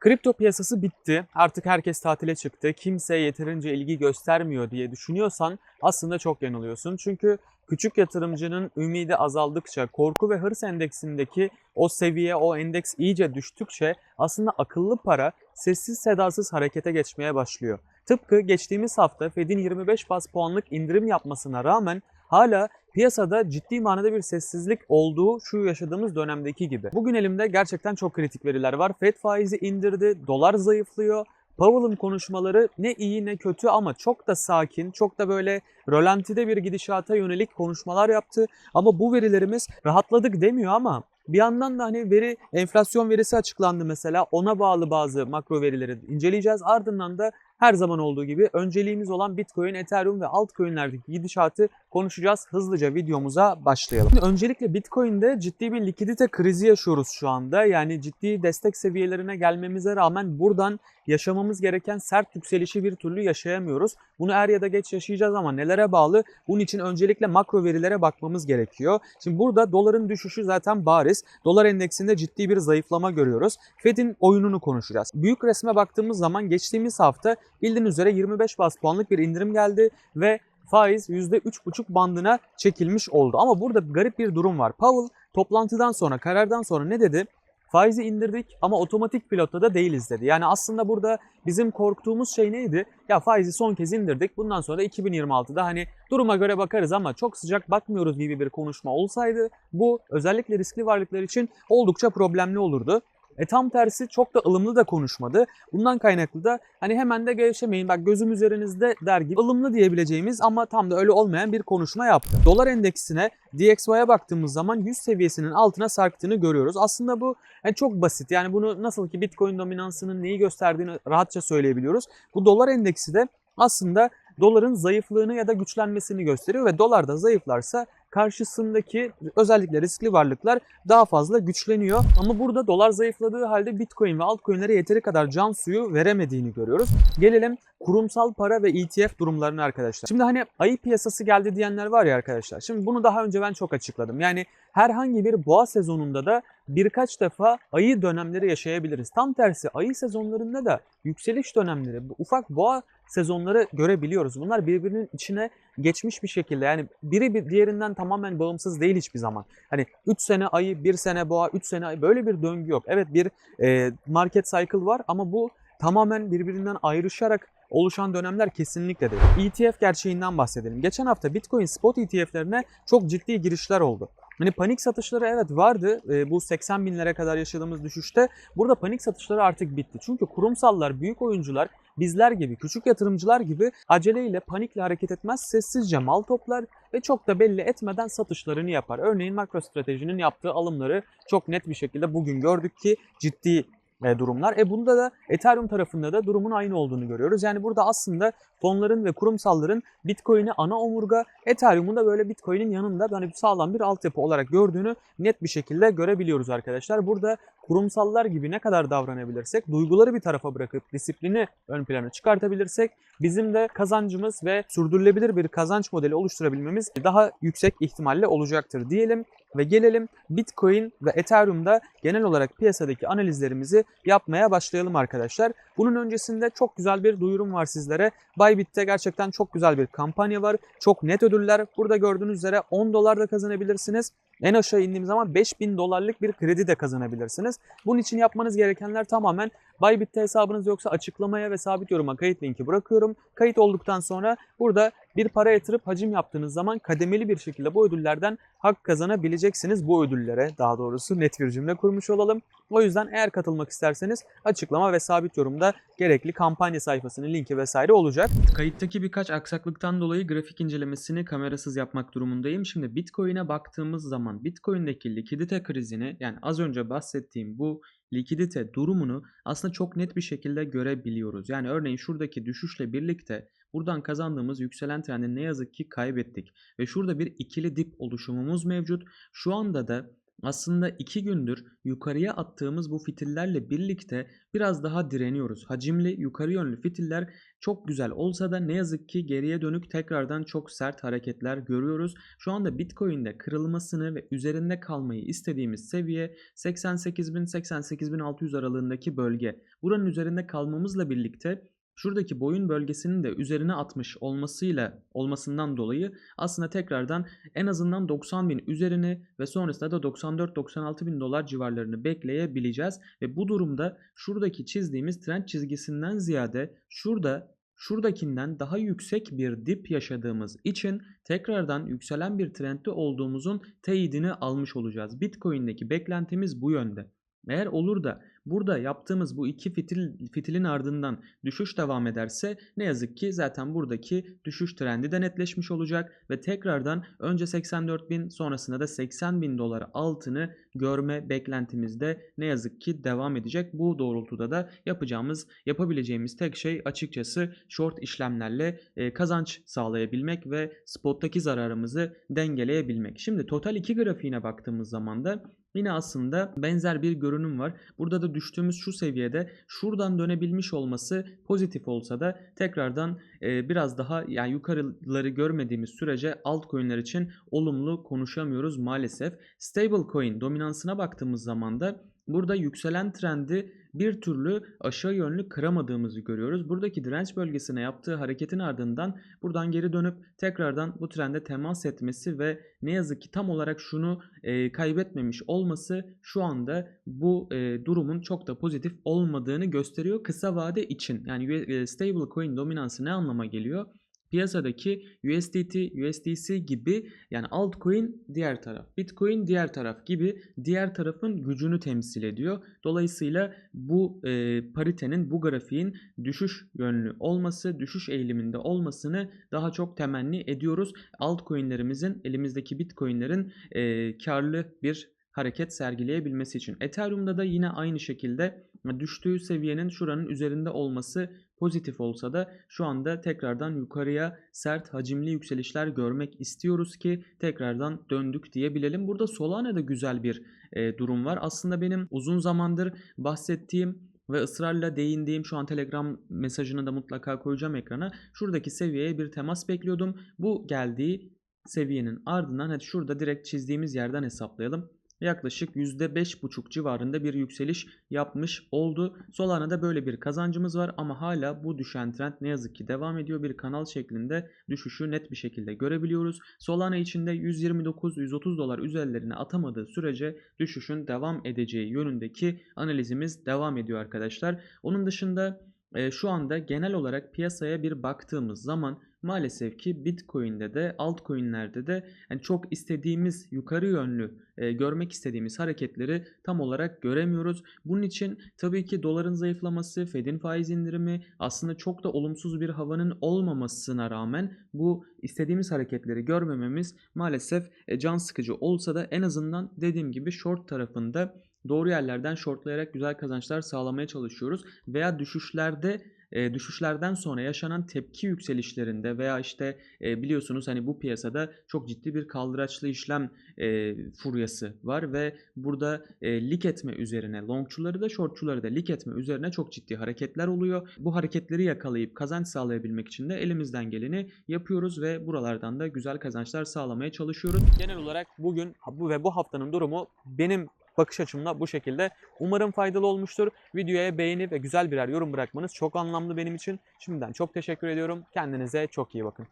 Kripto piyasası bitti. Artık herkes tatile çıktı. Kimse yeterince ilgi göstermiyor diye düşünüyorsan aslında çok yanılıyorsun. Çünkü küçük yatırımcının ümidi azaldıkça, korku ve hırs endeksindeki o seviye, o endeks iyice düştükçe aslında akıllı para sessiz sedasız harekete geçmeye başlıyor. Tıpkı geçtiğimiz hafta Fed'in 25 bas puanlık indirim yapmasına rağmen hala piyasada ciddi manada bir sessizlik olduğu şu yaşadığımız dönemdeki gibi. Bugün elimde gerçekten çok kritik veriler var. Fed faizi indirdi, dolar zayıflıyor. Powell'ın konuşmaları ne iyi ne kötü ama çok da sakin, çok da böyle rölantide bir gidişata yönelik konuşmalar yaptı. Ama bu verilerimiz rahatladık demiyor ama bir yandan da hani veri enflasyon verisi açıklandı mesela. Ona bağlı bazı makro verileri inceleyeceğiz. Ardından da her zaman olduğu gibi önceliğimiz olan Bitcoin, Ethereum ve altcoin'lerdeki gidişatı konuşacağız. Hızlıca videomuza başlayalım. Şimdi öncelikle Bitcoin'de ciddi bir likidite krizi yaşıyoruz şu anda. Yani ciddi destek seviyelerine gelmemize rağmen buradan yaşamamız gereken sert yükselişi bir türlü yaşayamıyoruz. Bunu er ya da geç yaşayacağız ama nelere bağlı? Bunun için öncelikle makro verilere bakmamız gerekiyor. Şimdi burada doların düşüşü zaten bariz. Dolar endeksinde ciddi bir zayıflama görüyoruz. Fed'in oyununu konuşacağız. Büyük resme baktığımız zaman geçtiğimiz hafta bildiğiniz üzere 25 bas puanlık bir indirim geldi ve faiz %3,5 bandına çekilmiş oldu. Ama burada garip bir durum var. Powell toplantıdan sonra, karardan sonra ne dedi? Faizi indirdik ama otomatik pilotta da değiliz dedi. Yani aslında burada bizim korktuğumuz şey neydi? Ya faizi son kez indirdik. Bundan sonra 2026'da hani duruma göre bakarız ama çok sıcak bakmıyoruz gibi bir konuşma olsaydı bu özellikle riskli varlıklar için oldukça problemli olurdu. E tam tersi çok da ılımlı da konuşmadı. Bundan kaynaklı da hani hemen de gevşemeyin bak gözüm üzerinizde der gibi ılımlı diyebileceğimiz ama tam da öyle olmayan bir konuşma yaptı. Dolar endeksine DXY'ye baktığımız zaman 100 seviyesinin altına sarktığını görüyoruz. Aslında bu yani çok basit. Yani bunu nasıl ki Bitcoin dominansının neyi gösterdiğini rahatça söyleyebiliyoruz. Bu dolar endeksi de aslında doların zayıflığını ya da güçlenmesini gösteriyor ve dolar da zayıflarsa karşısındaki özellikle riskli varlıklar daha fazla güçleniyor. Ama burada dolar zayıfladığı halde Bitcoin ve altcoin'lere yeteri kadar can suyu veremediğini görüyoruz. Gelelim kurumsal para ve ETF durumlarına arkadaşlar. Şimdi hani ayı piyasası geldi diyenler var ya arkadaşlar. Şimdi bunu daha önce ben çok açıkladım. Yani herhangi bir boğa sezonunda da birkaç defa ayı dönemleri yaşayabiliriz. Tam tersi ayı sezonlarında da yükseliş dönemleri, ufak boğa sezonları görebiliyoruz. Bunlar birbirinin içine geçmiş bir şekilde yani biri bir diğerinden tamamen bağımsız değil hiçbir zaman. Hani 3 sene ayı, 1 sene boğa, 3 sene ayı böyle bir döngü yok. Evet bir market cycle var ama bu tamamen birbirinden ayrışarak oluşan dönemler kesinlikle değil. ETF gerçeğinden bahsedelim. Geçen hafta Bitcoin spot ETF'lerine çok ciddi girişler oldu. Hani panik satışları evet vardı e, bu 80 binlere kadar yaşadığımız düşüşte. Burada panik satışları artık bitti. Çünkü kurumsallar, büyük oyuncular bizler gibi, küçük yatırımcılar gibi aceleyle, panikle hareket etmez, sessizce mal toplar ve çok da belli etmeden satışlarını yapar. Örneğin MicroStrategy'nin yaptığı alımları çok net bir şekilde bugün gördük ki ciddi durumlar. E bunda da Ethereum tarafında da durumun aynı olduğunu görüyoruz. Yani burada aslında fonların ve kurumsalların Bitcoin'i ana omurga, Ethereum'un da böyle Bitcoin'in yanında hani sağlam bir altyapı olarak gördüğünü net bir şekilde görebiliyoruz arkadaşlar. Burada kurumsallar gibi ne kadar davranabilirsek, duyguları bir tarafa bırakıp disiplini ön plana çıkartabilirsek bizim de kazancımız ve sürdürülebilir bir kazanç modeli oluşturabilmemiz daha yüksek ihtimalle olacaktır diyelim ve gelelim Bitcoin ve Ethereum'da genel olarak piyasadaki analizlerimizi yapmaya başlayalım arkadaşlar. Bunun öncesinde çok güzel bir duyurum var sizlere. Bybit'te gerçekten çok güzel bir kampanya var. Çok net ödüller. Burada gördüğünüz üzere 10 dolar da kazanabilirsiniz. En aşağı indiğim zaman 5000 dolarlık bir kredi de kazanabilirsiniz. Bunun için yapmanız gerekenler tamamen Bybit'te hesabınız yoksa açıklamaya ve sabit yoruma kayıt linki bırakıyorum. Kayıt olduktan sonra burada bir para yatırıp hacim yaptığınız zaman kademeli bir şekilde bu ödüllerden hak kazanabileceksiniz. Bu ödüllere daha doğrusu net bir cümle kurmuş olalım. O yüzden eğer katılmak isterseniz açıklama ve sabit yorumda gerekli kampanya sayfasının linki vesaire olacak. Kayıttaki birkaç aksaklıktan dolayı grafik incelemesini kamerasız yapmak durumundayım. Şimdi Bitcoin'e baktığımız zaman Bitcoin'deki likidite krizini yani az önce bahsettiğim bu likidite durumunu aslında çok net bir şekilde görebiliyoruz. Yani örneğin şuradaki düşüşle birlikte buradan kazandığımız yükselen trendi ne yazık ki kaybettik. Ve şurada bir ikili dip oluşumumuz mevcut. Şu anda da aslında 2 gündür yukarıya attığımız bu fitillerle birlikte biraz daha direniyoruz. Hacimli yukarı yönlü fitiller çok güzel olsa da ne yazık ki geriye dönük tekrardan çok sert hareketler görüyoruz. Şu anda Bitcoin'de kırılmasını ve üzerinde kalmayı istediğimiz seviye 88.000-88.600 aralığındaki bölge. Buranın üzerinde kalmamızla birlikte şuradaki boyun bölgesinin de üzerine atmış olmasıyla olmasından dolayı aslında tekrardan en azından 90 bin üzerini ve sonrasında da 94-96 bin dolar civarlarını bekleyebileceğiz. Ve bu durumda şuradaki çizdiğimiz trend çizgisinden ziyade şurada şuradakinden daha yüksek bir dip yaşadığımız için tekrardan yükselen bir trendde olduğumuzun teyidini almış olacağız. Bitcoin'deki beklentimiz bu yönde. Eğer olur da burada yaptığımız bu iki fitil, fitilin ardından düşüş devam ederse ne yazık ki zaten buradaki düşüş trendi de netleşmiş olacak ve tekrardan önce 84 bin sonrasında da 80 bin dolar altını görme beklentimizde ne yazık ki devam edecek. Bu doğrultuda da yapacağımız, yapabileceğimiz tek şey açıkçası short işlemlerle e, kazanç sağlayabilmek ve spottaki zararımızı dengeleyebilmek. Şimdi total 2 grafiğine baktığımız zaman da Yine aslında benzer bir görünüm var. Burada da düştüğümüz şu seviyede şuradan dönebilmiş olması pozitif olsa da tekrardan e, biraz daha yani yukarıları görmediğimiz sürece altcoin'ler için olumlu konuşamıyoruz maalesef. Stablecoin dominansına baktığımız zaman da burada yükselen trendi bir türlü aşağı yönlü kıramadığımızı görüyoruz. Buradaki direnç bölgesine yaptığı hareketin ardından buradan geri dönüp tekrardan bu trende temas etmesi ve ne yazık ki tam olarak şunu e, kaybetmemiş olması şu anda bu e, durumun çok da pozitif olmadığını gösteriyor kısa vade için. Yani e, stablecoin dominansı ne anlama geliyor? Piyasadaki USDT, USDC gibi yani altcoin diğer taraf, Bitcoin diğer taraf gibi diğer tarafın gücünü temsil ediyor. Dolayısıyla bu e, paritenin, bu grafiğin düşüş yönlü olması, düşüş eğiliminde olmasını daha çok temenni ediyoruz. Altcoin'lerimizin, elimizdeki Bitcoin'lerin e, karlı bir hareket sergileyebilmesi için. Ethereum'da da yine aynı şekilde düştüğü seviyenin şuranın üzerinde olması pozitif olsa da şu anda tekrardan yukarıya sert hacimli yükselişler görmek istiyoruz ki tekrardan döndük diyebilelim. Burada Solana'da güzel bir e, durum var. Aslında benim uzun zamandır bahsettiğim ve ısrarla değindiğim şu an Telegram mesajını da mutlaka koyacağım ekrana. Şuradaki seviyeye bir temas bekliyordum. Bu geldiği seviyenin ardından hadi şurada direkt çizdiğimiz yerden hesaplayalım yaklaşık %5,5 civarında bir yükseliş yapmış oldu. Solana'da böyle bir kazancımız var ama hala bu düşen trend ne yazık ki devam ediyor. Bir kanal şeklinde düşüşü net bir şekilde görebiliyoruz. Solana içinde 129-130 dolar üzerlerine atamadığı sürece düşüşün devam edeceği yönündeki analizimiz devam ediyor arkadaşlar. Onun dışında e, şu anda genel olarak piyasaya bir baktığımız zaman maalesef ki Bitcoin'de de altcoin'lerde de yani çok istediğimiz yukarı yönlü e, görmek istediğimiz hareketleri tam olarak göremiyoruz. Bunun için tabii ki doların zayıflaması, Fed'in faiz indirimi aslında çok da olumsuz bir havanın olmamasına rağmen bu istediğimiz hareketleri görmememiz maalesef e, can sıkıcı olsa da en azından dediğim gibi short tarafında doğru yerlerden shortlayarak güzel kazançlar sağlamaya çalışıyoruz veya düşüşlerde e, düşüşlerden sonra yaşanan tepki yükselişlerinde veya işte e, biliyorsunuz hani bu piyasada çok ciddi bir kaldıraçlı işlem e, furyası var ve burada e, lik etme üzerine longçuları da shortçuları da lik etme üzerine çok ciddi hareketler oluyor. Bu hareketleri yakalayıp kazanç sağlayabilmek için de elimizden geleni yapıyoruz ve buralardan da güzel kazançlar sağlamaya çalışıyoruz. Genel olarak bugün bu ve bu haftanın durumu benim bakış açımla bu şekilde. Umarım faydalı olmuştur. Videoya beğeni ve güzel birer yorum bırakmanız çok anlamlı benim için. Şimdiden çok teşekkür ediyorum. Kendinize çok iyi bakın.